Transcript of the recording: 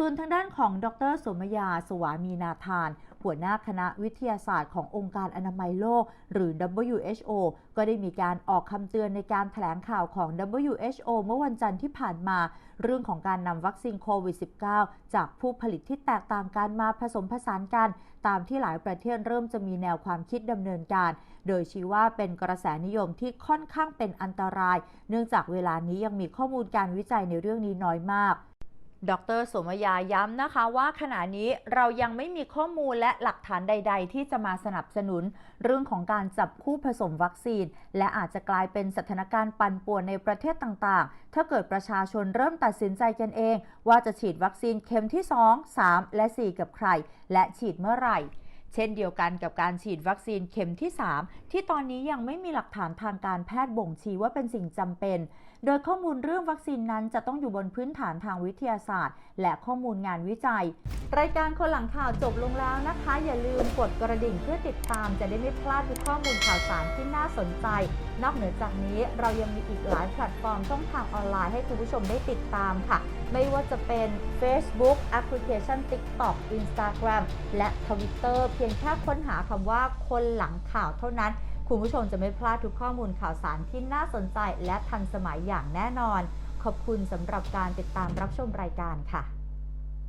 ส่วนทางด้านของดรสมยา สวามีนาธาน หัวหน้าคณะวิทยาศาสตร์ขององค์การอนามัยโลก หรือ WHO ก็ได้มีการออกคำเตือนในการแถลงข่าวของ WHO เมื่อวันจันทร์ที่ผ่านมา เรื่องของการนำวัคซีนโควิด -19 จากผู้ผลิตที่แตกต่างกันมาผสมผสานกัน ตามที่หลายประเทศเริ่มจะมีแนวความคิดดำเนินการ โดยชี้ว่าเป็นกระแสนิยมที่ค่อนข้างเป็นอันตราย เนื่องจากเวลานี้ยังมีข้อมูลการวิจัยในเรื่องนี้น้อยมาก ดรสมยาย้ำนะคะว่าขณะนี้เรายังไม่มีข้อมูลและหลักฐานใด ๆ ที่จะมาสนับสนุน เรื่องของการจับคู่ผสมวัคซีน และอาจจะกลายเป็นสถานการณ์ปั่นป่วนในประเทศต่างๆ ถ้าเกิดประชาชนเริ่มตัดสินใจกันเอง ว่าจะฉีดวัคซีนเข็มที่ 2 3 และ 4 กับใคร และฉีดเมื่อไหร่ เช่นเดียวกันกับการฉีดวัคซีนเข็มที่ 3 ที่ตอนนี้ยังไม่มีหลักฐานทางการแพทย์บ่งชี้ว่าเป็นสิ่งจำเป็น โดยข้อมูลเรื่องวัคซีนนั้นจะต้องอยู่บนพื้นฐานทางวิทยาศาสตร์ และข้อมูลงานวิจัย รายการคนหลังข่าวจบลงแล้วนะคะ อย่าลืมกดกระดิ่งเพื่อติดตามจะได้ไม่พลาดทุกข้อมูลข่าวสารที่น่าสนใจ นอกเหนือจากนี้เรายังมีอีกหลายแพลตฟอร์มช่องทางออนไลน์ให้คุณผู้ชมได้ติดตามค่ะไม่ว่าจะเป็น Facebook แอปพลิเคชัน TikTok Instagram และ Twitter พียงแค่ค้นหาคำว่าคนหลังข่าวเท่านั้น คุณผู้ชมจะไม่พลาดทุกข้อมูลข่าวสารที่น่าสนใจและทันสมัยอย่างแน่นอน ขอบคุณสำหรับการติดตามรับชมรายการค่ะ